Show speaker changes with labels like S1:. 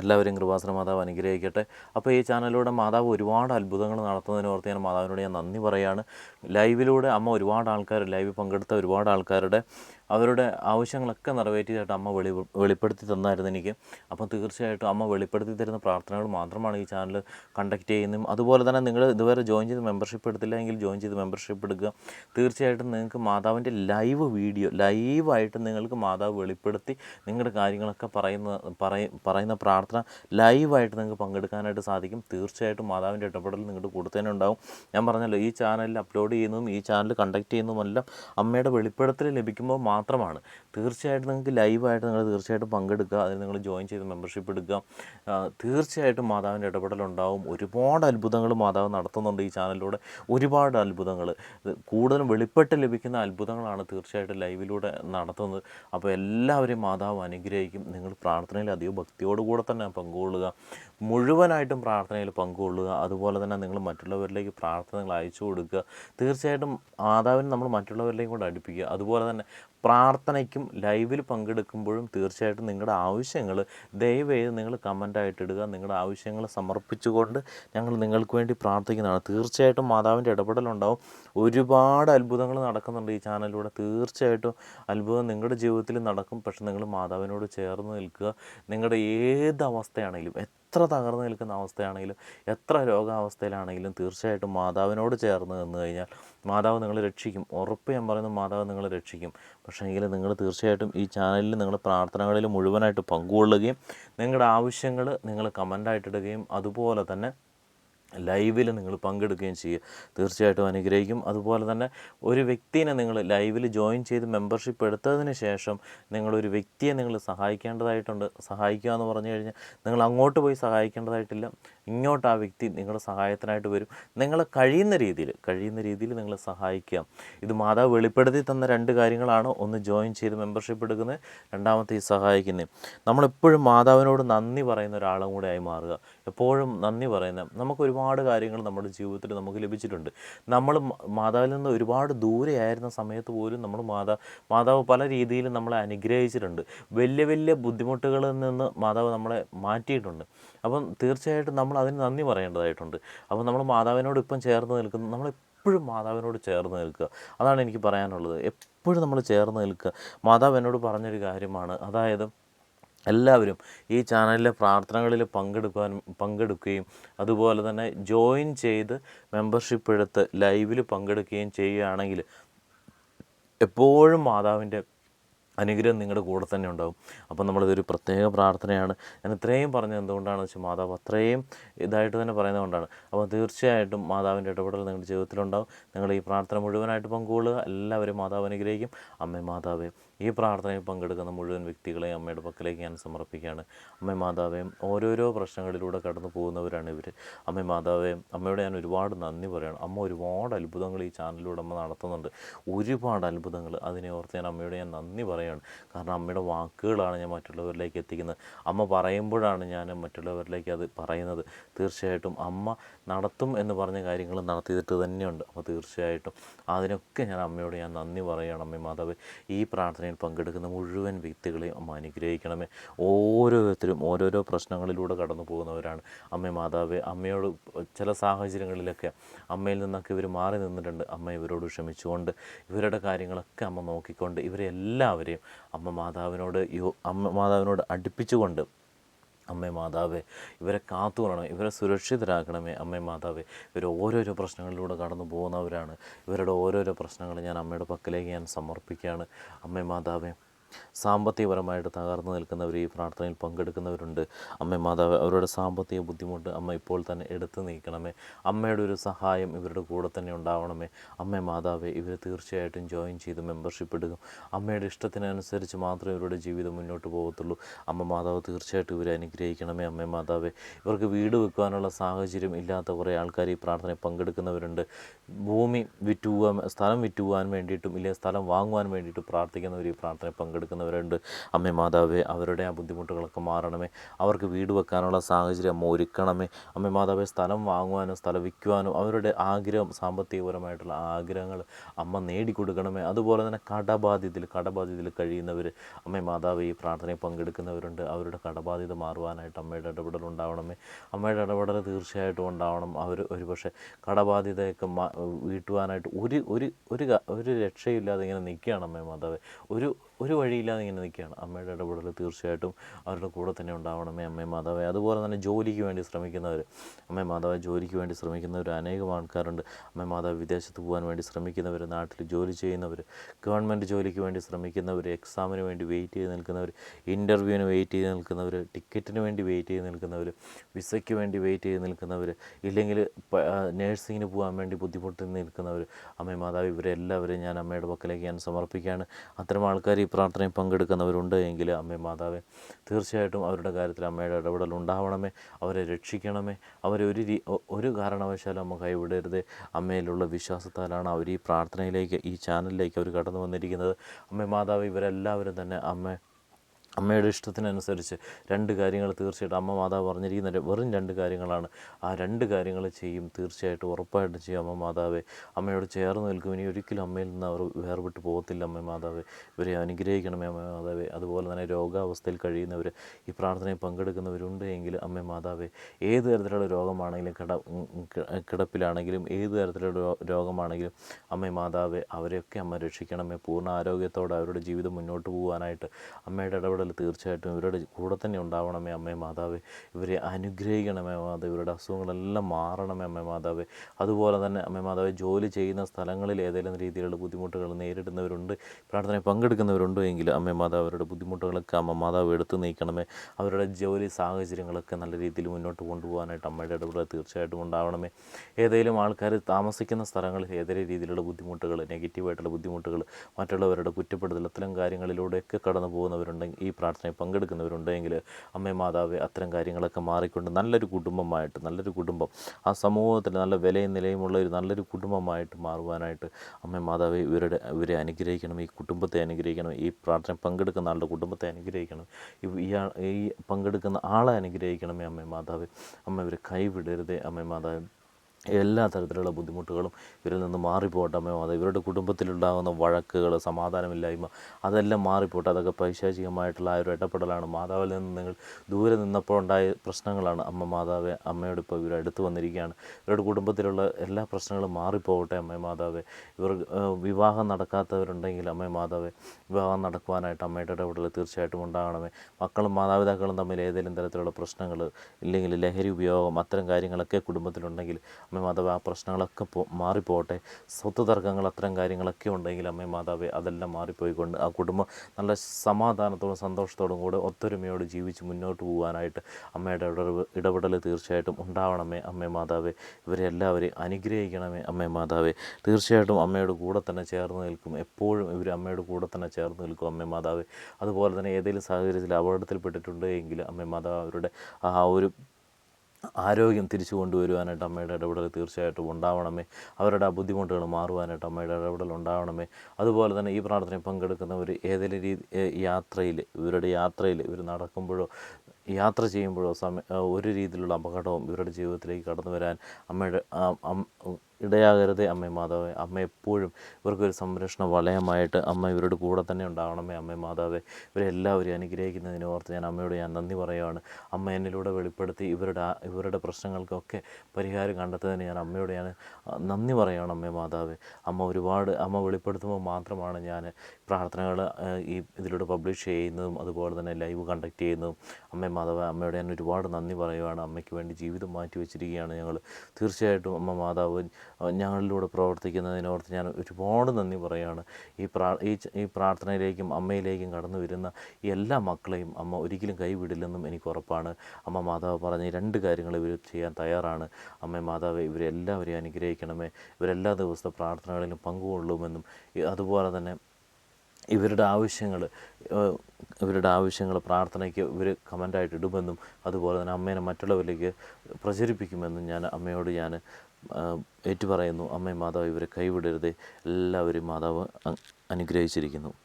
S1: എല്ലാവരും കൃപാസന മാതാവ് അനുഗ്രഹിക്കട്ടെ. അപ്പോൾ ഈ ചാനലിലൂടെ മാതാവ് ഒരുപാട് അത്ഭുതങ്ങൾ നടത്തുന്നതിന് ഓർത്ത് ഞാൻ മാതാവിനോട് ഞാൻ നന്ദി പറയുകയാണ് ലൈവിലൂടെ അമ്മ ഒരുപാട് ആൾക്കാർ ലൈവിൽ പങ്കെടുത്ത ഒരുപാട് ആൾക്കാരുടെ അവരുടെ ആവശ്യങ്ങളൊക്കെ നിറവേറ്റിയതായിട്ട് അമ്മ വെളി വെളിപ്പെടുത്തി തന്നായിരുന്നു എനിക്ക്. അപ്പോൾ തീർച്ചയായിട്ടും അമ്മ വെളിപ്പെടുത്തി തരുന്ന പ്രാർത്ഥനകൾ മാത്രമാണ് ഈ ചാനൽ കണ്ടക്ട് ചെയ്യുന്നതും. അതുപോലെ തന്നെ നിങ്ങൾ ഇതുവരെ ജോയിൻ ചെയ്ത് മെമ്പർഷിപ്പ് എടുത്തില്ല എങ്കിൽ ജോയിൻ ചെയ്ത് മെമ്പർഷിപ്പ് എടുക്കുക. തീർച്ചയായിട്ടും നിങ്ങൾക്ക് മാതാവിന്റെ ലൈവ് വീഡിയോ ലൈവായിട്ട് നിങ്ങൾക്ക് മാതാവ് വെളിപ്പെടുത്തി നിങ്ങളുടെ കാര്യങ്ങളൊക്കെ പറയുന്ന പറയുന്ന പ്രാർത്ഥന ലൈവായിട്ട് നിങ്ങൾക്ക് പങ്കെടുക്കാനായിട്ട് സാധിക്കും. തീർച്ചയായിട്ടും മാതാവിന്റെ ഇടപെടൽ നിങ്ങളുടെ കൂടെ തന്നെ ഉണ്ടാവും. ഞാൻ പറഞ്ഞല്ലോ ഈ ചാനലിൽ അപ്ലോഡ് ചെയ്യുന്നതും ഈ ചാനൽ കണ്ടക്ട് ചെയ്യുന്നതുമെല്ലാം അമ്മയുടെ വെളിപ്പെടുത്തൽ ലഭിക്കുമ്പോൾ മാത്രമാണ്. തീർച്ചയായിട്ടും നിങ്ങൾക്ക് ലൈവായിട്ട് നിങ്ങൾ തീർച്ചയായിട്ടും പങ്കെടുക്കുക. അതിൽ നിങ്ങൾ ജോയിൻ ചെയ്ത് മെമ്പർഷിപ്പ് എടുക്കുക. തീർച്ചയായിട്ടും മാതാവിന്റെ ഇടപെടലുണ്ടാവും. ഒരുപാട് അത്ഭുതങ്ങൾ മാതാവ് നടത്തുന്നുണ്ട് ഈ ചാനലിലൂടെ. ഒരുപാട് അത്ഭുതങ്ങൾ. കൂടുതലും വെളിപ്പെട്ട് ലഭിക്കുന്ന അത്ഭുതങ്ങളാണ് തീർച്ചയായിട്ടും ലൈവിലൂടെ നടത്തുന്നത്. അപ്പോൾ എല്ലാവരെയും മാതാവ് അനുഗ്രഹിക്കും. നിങ്ങൾ പ്രാർത്ഥനയിൽ അധികം ഭക്തിയോടുകൂടെ തന്നെ പങ്കുകൊള്ളുക. മുഴുവനായിട്ടും പ്രാർത്ഥനയിൽ പങ്കുകൊള്ളുക. അതുപോലെ തന്നെ നിങ്ങൾ മറ്റുള്ളവരിലേക്ക് പ്രാർത്ഥനകൾ അയച്ചു കൊടുക്കുക. തീർച്ചയായിട്ടും മാതാവിനെ നമ്മൾ മറ്റുള്ളവരിലേക്കും കൂടെ അടുപ്പിക്കുക. അതുപോലെ തന്നെ പ്രാർത്ഥനയ്ക്കും ലൈവിൽ പങ്കെടുക്കുമ്പോഴും തീർച്ചയായിട്ടും നിങ്ങളുടെ ആവശ്യങ്ങൾ ദയവേത് നിങ്ങൾ കമന്റായിട്ട് ഇടുക നിങ്ങളുടെ ആവശ്യങ്ങൾ സമർപ്പിച്ചുകൊണ്ട് ഞങ്ങൾ നിങ്ങൾക്ക് വേണ്ടി പ്രാർത്ഥിക്കുന്നതാണ്. തീർച്ചയായിട്ടും മാതാവിന്റെ ഇടപെടലുണ്ടാവും. ഒരുപാട് അത്ഭുതങ്ങൾ നടക്കുന്നുണ്ട് ഈ ചാനലിലൂടെ. തീർച്ചയായിട്ടും അത്ഭുതം നിങ്ങളുടെ ജീവിതത്തിൽ നടക്കും. പക്ഷെ നിങ്ങൾ മാതാവിനോട് ചേർന്ന് നിൽക്കുക. നിങ്ങളുടെ ഏത് അവസ്ഥയാണെങ്കിലും എത്ര തകർന്നു നിൽക്കുന്ന അവസ്ഥയാണെങ്കിലും എത്ര രോഗാവസ്ഥയിലാണെങ്കിലും തീർച്ചയായിട്ടും മാതാവിനോട് ചേർന്ന് നിന്ന് കഴിഞ്ഞാൽ മാതാവ് നിങ്ങളെ രക്ഷിക്കും. ഉറപ്പ് ഞാൻ പറയുന്നു മാതാവ് നിങ്ങളെ രക്ഷിക്കും. പക്ഷേങ്കിൽ നിങ്ങൾ തീർച്ചയായിട്ടും ഈ ചാനലിൽ നിങ്ങൾ പ്രാർത്ഥനകളിൽ മുഴുവനായിട്ട് പങ്കുകൊള്ളുകയും നിങ്ങളുടെ ആവശ്യങ്ങൾ നിങ്ങൾ കമന്റായിട്ടിടുകയും അതുപോലെ തന്നെ ലൈവിൽ നിങ്ങൾ പങ്കെടുക്കുകയും ചെയ്യുക. തീർച്ചയായിട്ടും അനുഗ്രഹിക്കും. അതുപോലെ തന്നെ ഒരു വ്യക്തിനെ നിങ്ങൾ ലൈവിൽ ജോയിൻ ചെയ്ത് മെമ്പർഷിപ്പ് എടുത്തതിന് ശേഷം നിങ്ങളൊരു വ്യക്തിയെ നിങ്ങൾ സഹായിക്കേണ്ടതായിട്ടുണ്ട്. സഹായിക്കുക എന്ന് പറഞ്ഞു കഴിഞ്ഞാൽ നിങ്ങൾ അങ്ങോട്ട് പോയി സഹായിക്കേണ്ടതായിട്ടില്ല. ഇങ്ങോട്ട് ആ വ്യക്തി നിങ്ങളുടെ സഹായത്തിനായിട്ട് വരും. നിങ്ങൾ കഴിയുന്ന രീതിയിൽ കഴിയുന്ന രീതിയിൽ നിങ്ങളെ സഹായിക്കുക ഇത് മാതാവ് വെളിപ്പെടുത്തി തന്ന രണ്ട് കാര്യങ്ങളാണ്. ഒന്ന് ജോയിൻ ചെയ്ത് മെമ്പർഷിപ്പ് എടുക്കുന്നത് രണ്ടാമത്തെ ഈ സഹായിക്കുന്നത്. നമ്മളെപ്പോഴും മാതാവിനോട് നന്ദി പറയുന്ന ഒരാളും കൂടെ ആയി മാറുക. എപ്പോഴും നന്ദി പറയുന്ന നമുക്ക് ഒരുപാട് കാര്യങ്ങൾ നമ്മുടെ ജീവിതത്തിൽ നമുക്ക് ലഭിച്ചിട്ടുണ്ട്. നമ്മൾ മാതാവിൽ നിന്ന് ഒരുപാട് ദൂരെയായിരുന്ന സമയത്ത് പോലും നമ്മൾ മാതാ മാതാവ് പല രീതിയിലും നമ്മളെ അനുഗ്രഹിച്ചിട്ടുണ്ട്. വലിയ വലിയ ബുദ്ധിമുട്ടുകളിൽ നിന്ന് മാതാവ് നമ്മളെ മാറ്റിയിട്ടുണ്ട്. അപ്പം തീർച്ചയായിട്ടും നമ്മൾ അതിന് നന്ദി പറയേണ്ടതായിട്ടുണ്ട്. അപ്പോൾ നമ്മൾ മാതാവിനോട് ഇപ്പം ചേർന്ന് നിൽക്കുന്നു നമ്മൾ എപ്പോഴും മാതാവിനോട് ചേർന്ന് നിൽക്കുക. അതാണ് എനിക്ക് പറയാനുള്ളത്. എപ്പോഴും നമ്മൾ ചേർന്ന് നിൽക്കുക. മാതാവ് എന്നോട് പറഞ്ഞൊരു കാര്യമാണ്. അതായത് എല്ലാവരും ഈ ചാനലിലെ പ്രാർത്ഥനകളിൽ പങ്കെടുക്കാൻ പങ്കെടുക്കുകയും അതുപോലെ തന്നെ ജോയിൻ ചെയ്ത് മെമ്പർഷിപ്പ് എടുത്ത് ലൈവിൽ പങ്കെടുക്കുകയും ചെയ്യുകയാണെങ്കിൽ എപ്പോഴും മാതാവിന്റെ അനുഗ്രഹം നിങ്ങളുടെ കൂടെ തന്നെ ഉണ്ടാവും. അപ്പം നമ്മളിതൊരു പ്രത്യേക പ്രാർത്ഥനയാണ്. ഞാൻ ഇത്രയും പറഞ്ഞത് എന്തുകൊണ്ടാണെന്ന് വെച്ചാൽ മാതാവ് അത്രയും ഇതായിട്ട് തന്നെ പറയുന്നത് കൊണ്ടാണ്. അപ്പോൾ തീർച്ചയായിട്ടും മാതാവിന്റെ ഇടപെടൽ നിങ്ങളുടെ ജീവിതത്തിലുണ്ടാവും. നിങ്ങൾ ഈ പ്രാർത്ഥന മുഴുവനായിട്ട് പങ്കുകൊള്ളുക. എല്ലാവരും മാതാവ് അനുഗ്രഹിക്കും. അമ്മേ മാതാവേ ഈ പ്രാർത്ഥനയിൽ പങ്കെടുക്കുന്ന മുഴുവൻ വ്യക്തികളെയും അമ്മയുടെ പക്കലേക്ക് ഞാൻ സമർപ്പിക്കുകയാണ്. അമ്മേ മാതാവേയും ഓരോരോ പ്രശ്നങ്ങളിലൂടെ കടന്നു പോകുന്നവരാണ് ഇവർ അമ്മേ മാതാവേയും അമ്മയോട് ഞാൻ ഒരുപാട് നന്ദി പറയുകയാണ് അമ്മ ഒരുപാട് അത്ഭുതങ്ങൾ ഈ ചാനലിലൂടെ അമ്മ നടത്തുന്നുണ്ട്. ഒരുപാട് അത്ഭുതങ്ങൾ അതിനെ ഓർത്ത് ഞാൻ അമ്മയോട് ഞാൻ നന്ദി പറയുകയാണ് കാരണം അമ്മയുടെ വാക്കുകളാണ് ഞാൻ മറ്റുള്ളവരിലേക്ക് എത്തിക്കുന്നത്. അമ്മ പറയുമ്പോഴാണ് ഞാൻ മറ്റുള്ളവരിലേക്ക് അത് പറയുന്നത്. തീർച്ചയായിട്ടും അമ്മ നടത്തും എന്ന് പറഞ്ഞ കാര്യങ്ങൾ നടത്തിയിട്ട് തന്നെയുണ്ട്. അപ്പോൾ തീർച്ചയായിട്ടും അതിനൊക്കെ ഞാൻ അമ്മയോട് ഞാൻ നന്ദി പറയുകയാണ് അമ്മേ മാതാവ് ഈ പ്രാർത്ഥനയിൽ പങ്കെടുക്കുന്ന മുഴുവൻ വ്യക്തികളെയും അമ്മ അനുഗ്രഹിക്കണമേ. ഓരോരുത്തരും ഓരോരോ പ്രശ്നങ്ങളിലൂടെ കടന്നു പോകുന്നവരാണ് അമ്മേ മാതാവ്. അമ്മയോട് ചില സാഹചര്യങ്ങളിലൊക്കെ അമ്മയിൽ നിന്നൊക്കെ ഇവർ മാറി നിന്നിട്ടുണ്ട്. അമ്മ ഇവരോട് ക്ഷമിച്ചുകൊണ്ട് ഇവരുടെ കാര്യങ്ങളൊക്കെ അമ്മ നോക്കിക്കൊണ്ട് ഇവരെല്ലാവരെയും അമ്മ മാതാവിനോട് യോ അമ്മ മാതാവിനോട് അടുപ്പിച്ചുകൊണ്ട് അമ്മേ മാതാവേ ഇവരെ കാത്തുകൊള്ളണം ഇവരെ സുരക്ഷിതരാക്കണമേ അമ്മേ മാതാവേ. ഇവർ ഓരോരോ പ്രശ്നങ്ങളിലൂടെ കടന്നു പോകുന്നവരാണ്. ഇവരുടെ ഓരോരോ പ്രശ്നങ്ങൾ ഞാൻ അമ്മയുടെ പക്കലേക്ക് ഞാൻ സമർപ്പിക്കുകയാണ്. അമ്മേ മാതാവേ സാമ്പത്തികപരമായിട്ട് തകർന്നു നിൽക്കുന്നവർ ഈ പ്രാർത്ഥനയിൽ പങ്കെടുക്കുന്നവരുണ്ട്. അമ്മ മാതാവ് അവരുടെ സാമ്പത്തിക ബുദ്ധിമുട്ട് അമ്മ ഇപ്പോൾ തന്നെ എടുത്തു നീക്കണമേ. അമ്മയുടെ ഒരു സഹായം ഇവരുടെ കൂടെ തന്നെ ഉണ്ടാവണമേ. അമ്മ മാതാവ് ഇവരെ തീർച്ചയായിട്ടും ജോയിൻ ചെയ്ത് മെമ്പർഷിപ്പ് എടുക്കും. അമ്മയുടെ ഇഷ്ടത്തിനനുസരിച്ച് മാത്രമേ ഇവരുടെ ജീവിതം മുന്നോട്ട് പോകത്തുള്ളൂ. അമ്മ മാതാവ് തീർച്ചയായിട്ടും ഇവരെ അനുഗ്രഹിക്കണമേ അമ്മ മാതാവ്. ഇവർക്ക് വീട് വെക്കുവാനുള്ള സാഹചര്യം ഇല്ലാത്ത കുറേ ആൾക്കാർ ഈ പ്രാർത്ഥനയിൽ പങ്കെടുക്കുന്നവരുണ്ട്. ഭൂമി വിറ്റുപോകാൻ സ്ഥലം വിറ്റുപോകാൻ വേണ്ടിയിട്ടും ഇല്ലെങ്കിൽ സ്ഥലം വാങ്ങുവാൻ വേണ്ടിയിട്ടും പ്രാർത്ഥിക്കുന്നവർ ഈ പ്രാർത്ഥനയിൽ പങ്കെടുക്കും പങ്കെടുക്കുന്നവരുണ്ട് അമ്മേ മാതാവേ അവരുടെ ആ ബുദ്ധിമുട്ടുകളൊക്കെ മാറണമേ. അവർക്ക് വീട് വെക്കാനുള്ള സാഹചര്യം അമ്മ ഒരുക്കണമേ. അമ്മേ മാതാവേ സ്ഥലം വാങ്ങുവാനും സ്ഥലം വിൽക്കുവാനും അവരുടെ ആഗ്രഹം സാമ്പത്തികപരമായിട്ടുള്ള ആഗ്രഹങ്ങൾ അമ്മ നേടിക്കൊടുക്കണമേ. അതുപോലെ തന്നെ കടബാധ്യതയിൽ കടബാധ്യതയിൽ കഴിയുന്നവർ അമ്മേ മാതാവ് ഈ പ്രാർത്ഥനയിൽ പങ്കെടുക്കുന്നവരുണ്ട്. അവരുടെ കടബാധ്യത മാറുവാനായിട്ട് അമ്മയുടെ ഇടപെടൽ ഉണ്ടാവണമേ. അമ്മയുടെ ഇടപെടൽ തീർച്ചയായിട്ടും ഉണ്ടാവണം. അവർ ഒരു പക്ഷേ കടബാധ്യതയൊക്കെ വീട്ടുവാനായിട്ട് ഒരു ഒരു ഒരു രക്ഷയില്ലാതെ ഇങ്ങനെ നിൽക്കുകയാണ് അമ്മേ മാതാവ്. ഒരു ഒരു വഴിയില്ലാതെ ഇങ്ങനെ നിൽക്കുകയാണ്. അമ്മയുടെ ഇടപെടൽ തീർച്ചയായിട്ടും അവരുടെ കൂടെ തന്നെ ഉണ്ടാവണമേ അമ്മേ മാതാവേ അതുപോലെ തന്നെ ജോലിക്ക് വേണ്ടി ശ്രമിക്കുന്നവർ അമ്മേ മാതാവേ ജോലിക്ക് വേണ്ടി ശ്രമിക്കുന്നവർ അനേകം ആൾക്കാരുണ്ട്. അമ്മേ മാതാവ് വിദേശത്ത് പോകാൻ വേണ്ടി ശ്രമിക്കുന്നവർ നാട്ടിൽ ജോലി ചെയ്യുന്നവർ ഗവൺമെന്റ് ജോലിക്ക് വേണ്ടി ശ്രമിക്കുന്നവർ എക്സാമിന് വേണ്ടി വെയിറ്റ് ചെയ്ത് നിൽക്കുന്നവർ ഇന്റർവ്യൂവിന് വെയിറ്റ് ചെയ്ത് നിൽക്കുന്നവർ ടിക്കറ്റിന് വേണ്ടി വെയിറ്റ് ചെയ്ത് നിൽക്കുന്നവർ വിസയ്ക്ക് വേണ്ടി വെയിറ്റ് ചെയ്ത് നിൽക്കുന്നവർ ഇല്ലെങ്കിൽ നേഴ്സിങ്ങിന് പോകാൻ വേണ്ടി ബുദ്ധിമുട്ടി നിൽക്കുന്നവർ അമ്മേ മാതാവ് ഇവരെല്ലാവരെയും ഞാൻ അമ്മയുടെ പക്കലേക്ക് ഞാൻ സമർപ്പിക്കുകയാണ്. അത്തരം ആൾക്കാർ ഈ പ്രാർത്ഥനയിൽ പങ്കെടുക്കുന്നവരുണ്ട് എങ്കിൽ അമ്മേ മാതാവേ തീർച്ചയായിട്ടും അവരുടെ കാര്യത്തിൽ അമ്മയുടെ ഇടപെടൽ ഉണ്ടാവണമേ അവരെ രക്ഷിക്കണമേ. അവരെ ഒരു ഒരു കാരണവശാലും അമ്മ കൈവിടരുത്. അമ്മയിലുള്ള വിശ്വാസത്താലാണ് അവർ ഈ പ്രാർത്ഥനയിലേക്ക് ഈ ചാനലിലേക്ക് അവർ കടന്നു വന്നിരിക്കുന്നത്. അമ്മേ മാതാവ് ഇവരെല്ലാവരും തന്നെ അമ്മ അമ്മയുടെ ഇഷ്ടത്തിനനുസരിച്ച് രണ്ട് കാര്യങ്ങൾ തീർച്ചയായിട്ടും അമ്മ മാതാവ് പറഞ്ഞിരിക്കുന്ന വെറും രണ്ട് കാര്യങ്ങളാണ്. ആ രണ്ട് കാര്യങ്ങൾ ചെയ്യും തീർച്ചയായിട്ടും ഉറപ്പായിട്ടും ചെയ്യും അമ്മ മാതാവേ. അമ്മയോട് ചേർന്ന് നിൽക്കും. ഇനി ഒരിക്കലും അമ്മയിൽ നിന്ന് അവർ വേർപെട്ട് പോകത്തില്ല അമ്മ മാതാവേ. ഇവരെ അനുഗ്രഹിക്കണമേ അമ്മ മാതാവേ. അതുപോലെ തന്നെ രോഗാവസ്ഥയിൽ കഴിയുന്നവർ ഈ പ്രാർത്ഥനയിൽ പങ്കെടുക്കുന്നവരുണ്ട് എങ്കിൽ അമ്മ മാതാവേ ഏത് തരത്തിലുള്ള രോഗമാണെങ്കിലും കിട കിടപ്പിലാണെങ്കിലും ഏത് തരത്തിലുള്ള രോഗമാണെങ്കിലും അമ്മ മാതാവേ അവരെയൊക്കെ അമ്മ രക്ഷിക്കണമേ. പൂർണ ആരോഗ്യത്തോടെ അവരുടെ ജീവിതം മുന്നോട്ട് പോകാനായിട്ട് അമ്മയുടെ ഇടപെടൽ തീർച്ചയായിട്ടും ഇവരുടെ കൂടെ തന്നെ ഉണ്ടാവണമേ അമ്മേ മാതാവേ. ഇവരെ അനുഗ്രഹിക്കണമേ മാതാവ്. ഇവരുടെ അസുഖങ്ങളെല്ലാം മാറണമേ അമ്മേ മാതാവേ. അതുപോലെ തന്നെ അമ്മേ മാതാവേ ജോലി ചെയ്യുന്ന സ്ഥലങ്ങളിൽ ഏതെങ്കിലും രീതിയിലുള്ള ബുദ്ധിമുട്ടുകൾ നേരിടുന്നവരുണ്ട് പ്രാർത്ഥനയിൽ പങ്കെടുക്കുന്നവരുണ്ട് എങ്കിൽ അമ്മേ മാതാവ് അവരുടെ ബുദ്ധിമുട്ടുകളൊക്കെ അമ്മ മാതാവ് എടുത്തു നീക്കണമേ. അവരുടെ ജോലി സാഹചര്യങ്ങളൊക്കെ നല്ല രീതിയിൽ മുന്നോട്ട് കൊണ്ടുപോകാനായിട്ട് അമ്മയുടെ ഇടപെടൽ തീർച്ചയായിട്ടും ഉണ്ടാവണമേ. ഏതെങ്കിലും ആൾക്കാർ താമസിക്കുന്ന സ്ഥലങ്ങളിൽ ഏതെങ്കിലും രീതിയിലുള്ള ബുദ്ധിമുട്ടുകൾ നെഗറ്റീവായിട്ടുള്ള ബുദ്ധിമുട്ടുകൾ മറ്റുള്ളവരുടെ കുറ്റപ്പെടുത്തൽ അത്തരം കാര്യങ്ങളിലൂടെയൊക്കെ കടന്നു പോകുന്നവരുണ്ടെങ്കിൽ ഈ പ്രാർത്ഥനയിൽ പങ്കെടുക്കുന്നവരുണ്ടെങ്കിൽ അമ്മേ മാതാവേ അത്തരം കാര്യങ്ങളൊക്കെ മാറിക്കൊണ്ട് നല്ലൊരു കുടുംബമായിട്ട് നല്ലൊരു കുടുംബം ആ സമൂഹത്തിൽ നല്ല വിലയും നിലയുമുള്ള ഒരു നല്ലൊരു കുടുംബമായിട്ട് മാറുവാനായിട്ട് അമ്മേ മാതാവേ ഇവരുടെ ഇവരെ അനുഗ്രഹിക്കണം ഈ കുടുംബത്തെ അനുഗ്രഹിക്കണം ഈ പ്രാർത്ഥന പങ്കെടുക്കുന്ന ആളുടെ കുടുംബത്തെ അനുഗ്രഹിക്കണം ഇയാൾ ഈ പങ്കെടുക്കുന്ന ആളെ അനുഗ്രഹിക്കണമേ അമ്മേ മാതാവേ. അമ്മ ഇവരെ കൈവിടരുതേ അമ്മേ മാതാവേ. എല്ലാ തരത്തിലുള്ള ബുദ്ധിമുട്ടുകളും ഇവരിൽ നിന്ന് മാറിപ്പോട്ടമയോ അത് ഇവരുടെ കുടുംബത്തിലുണ്ടാകുന്ന വഴക്കുകൾ സമാധാനമില്ലായ്മ അതെല്ലാം മാറിപ്പോട്ടെ. അതൊക്കെ പൈശാചികമായിട്ടുള്ള ആ ഒരു ഇടപെടലാണ്. മാതാവിൽ നിന്ന് നിങ്ങൾ ദൂരെ നിന്നപ്പോൾ ഉണ്ടായ പ്രശ്നങ്ങളാണ് അമ്മ മാതാവെ അമ്മയോട് ഇപ്പോൾ ഇവർ അടുത്ത് വന്നിരിക്കുകയാണ്. ഇവരുടെ കുടുംബത്തിലുള്ള എല്ലാ പ്രശ്നങ്ങളും മാറിപ്പോകട്ടെ അമ്മ മാതാവെ. ഇവർ വിവാഹം നടക്കാത്തവരുണ്ടെങ്കിൽ അമ്മ മാതാവെ വിവാഹം നടക്കുവാനായിട്ട് അമ്മയുടെ ഇടപെടൽ തീർച്ചയായിട്ടും ഉണ്ടാകണമേ. മക്കളും മാതാപിതാക്കളും തമ്മിൽ ഏതെങ്കിലും തരത്തിലുള്ള പ്രശ്നങ്ങൾ ഇല്ലെങ്കിൽ ലഹരി ഉപയോഗം അത്തരം കാര്യങ്ങളൊക്കെ കുടുംബത്തിലുണ്ടെങ്കിൽ അമ്മ മാതാവ് ആ പ്രശ്നങ്ങളൊക്കെ പോ മാറിപ്പോട്ടെ. സ്വത്ത് തർക്കങ്ങൾ അത്തരം കാര്യങ്ങളൊക്കെ ഉണ്ടെങ്കിൽ അമ്മ മാതാവ് അതെല്ലാം മാറിപ്പോയിക്കൊണ്ട് ആ കുടുംബം നല്ല സമാധാനത്തോടും സന്തോഷത്തോടും കൂടെ ഒത്തൊരുമയോട് ജീവിച്ച് മുന്നോട്ട് പോകാനായിട്ട് അമ്മയുടെ ഇടപെടൽ ഇടപെടൽ തീർച്ചയായിട്ടും ഉണ്ടാവണമേ അമ്മേ മാതാവേ. ഇവരെ എല്ലാവരെയും അനുഗ്രഹിക്കണമേ അമ്മേ മാതാവേ. തീർച്ചയായിട്ടും അമ്മയുടെ കൂടെ തന്നെ ചേർന്ന് നിൽക്കും. എപ്പോഴും ഇവർ അമ്മയുടെ കൂടെ തന്നെ ചേർന്ന് നിൽക്കും അമ്മേ മാതാവേ. അതുപോലെ തന്നെ ഏതെങ്കിലും സാഹചര്യത്തിൽ അപകടത്തിൽപ്പെട്ടിട്ടുണ്ട് എങ്കിൽ അമ്മേ മാതാവ് അവരുടെ ആ ഒരു ആരോഗ്യം തിരിച്ചു കൊണ്ടുവരുവാനായിട്ട് അമ്മയുടെ ഇടപെടൽ തീർച്ചയായിട്ടും ഉണ്ടാവണമേ. അവരുടെ ആ ബുദ്ധിമുട്ടുകൾ മാറുവാനായിട്ട് അമ്മയുടെ ഇടപെടൽ ഉണ്ടാവണമേ. അതുപോലെ തന്നെ ഈ പ്രാർത്ഥനയിൽ പങ്കെടുക്കുന്നവർ ഏതെങ്കിലും രീതി യാത്രയിൽ ഇവരുടെ യാത്രയിൽ ഇവർ നടക്കുമ്പോഴോ യാത്ര ചെയ്യുമ്പോഴോ സമയ ഒരു രീതിയിലുള്ള അപകടവും ഇവരുടെ ജീവിതത്തിലേക്ക് കടന്നു വരാൻ അമ്മയുടെ ഇടയാകരുതേ അമ്മേ മാതാവേ. അമ്മ എപ്പോഴും ഇവർക്കൊരു സംരക്ഷണ വലയമായിട്ട് അമ്മ ഇവരുടെ കൂടെ തന്നെ ഉണ്ടാവണമേ അമ്മേ മാതാവേ. ഇവരെല്ലാവരെയും അനുഗ്രഹിക്കുന്നതിന് ഓർത്ത് ഞാൻ അമ്മയോട് ഞാൻ നന്ദി പറയുകയാണ് അമ്മ എന്നിലൂടെ വെളിപ്പെടുത്തി ഇവരുടെ ഇവരുടെ പ്രശ്നങ്ങൾക്കൊക്കെ പരിഹാരം കണ്ടെത്തുന്നതിന് ഞാൻ അമ്മയോട് ഞാൻ നന്ദി പറയുകയാണ് അമ്മേ മാതാവേ. അമ്മ ഒരുപാട് അമ്മ വെളിപ്പെടുത്തുമ്പോൾ മാത്രമാണ് ഞാൻ പ്രാർത്ഥനകൾ ഈ ഇതിലൂടെ പബ്ലിഷ് ചെയ്യുന്നതും അതുപോലെ തന്നെ ലൈവ് കണ്ടക്ട് ചെയ്യുന്നതും. അമ്മേ മാതാവ് അമ്മയോട് ഞാൻ ഒരുപാട് നന്ദി പറയുകയാണ്. അമ്മയ്ക്ക് വേണ്ടി ജീവിതം മാറ്റി വെച്ചിരിക്കുകയാണ് ഞങ്ങൾ. തീർച്ചയായിട്ടും അമ്മ മാതാവ് ഞങ്ങളിലൂടെ പ്രവർത്തിക്കുന്നതിനോർത്ത് ഞാൻ ഒരുപാട് നന്ദി പറയുകയാണ്. ഈ പ്രാ ഈ പ്രാർത്ഥനയിലേക്കും അമ്മയിലേക്കും കടന്നു വരുന്ന എല്ലാ മക്കളെയും അമ്മ ഒരിക്കലും കൈവിടില്ലെന്നും എനിക്ക് ഉറപ്പാണ്. അമ്മ മാതാവ് പറഞ്ഞ രണ്ട് കാര്യങ്ങൾ ഇവർ ചെയ്യാൻ തയ്യാറാണ്. അമ്മ മാതാവ് ഇവരെല്ലാവരെയും അനുഗ്രഹിക്കണമേ. ഇവരെല്ലാ ദിവസത്തെ പ്രാർത്ഥനകളിലും പങ്കുകൊള്ളുമെന്നും അതുപോലെ തന്നെ ഇവരുടെ ആവശ്യങ്ങൾ ഇവരുടെ ആവശ്യങ്ങൾ പ്രാർത്ഥനയ്ക്ക് ഇവർ കമന്റായിട്ട് ഇടുമെന്നും അതുപോലെ തന്നെ അമ്മേനെ മറ്റുള്ളവരിലേക്ക് പ്രചരിപ്പിക്കുമെന്നും ഞാൻ അമ്മയോട് ഞാൻ ഏറ്റുപറയുന്നു. അമ്മയും മാതാവ് ഇവരെ കൈവിടരുത്. എല്ലാവരും മാതാവ് അനുഗ്രഹിച്ചിരിക്കുന്നു.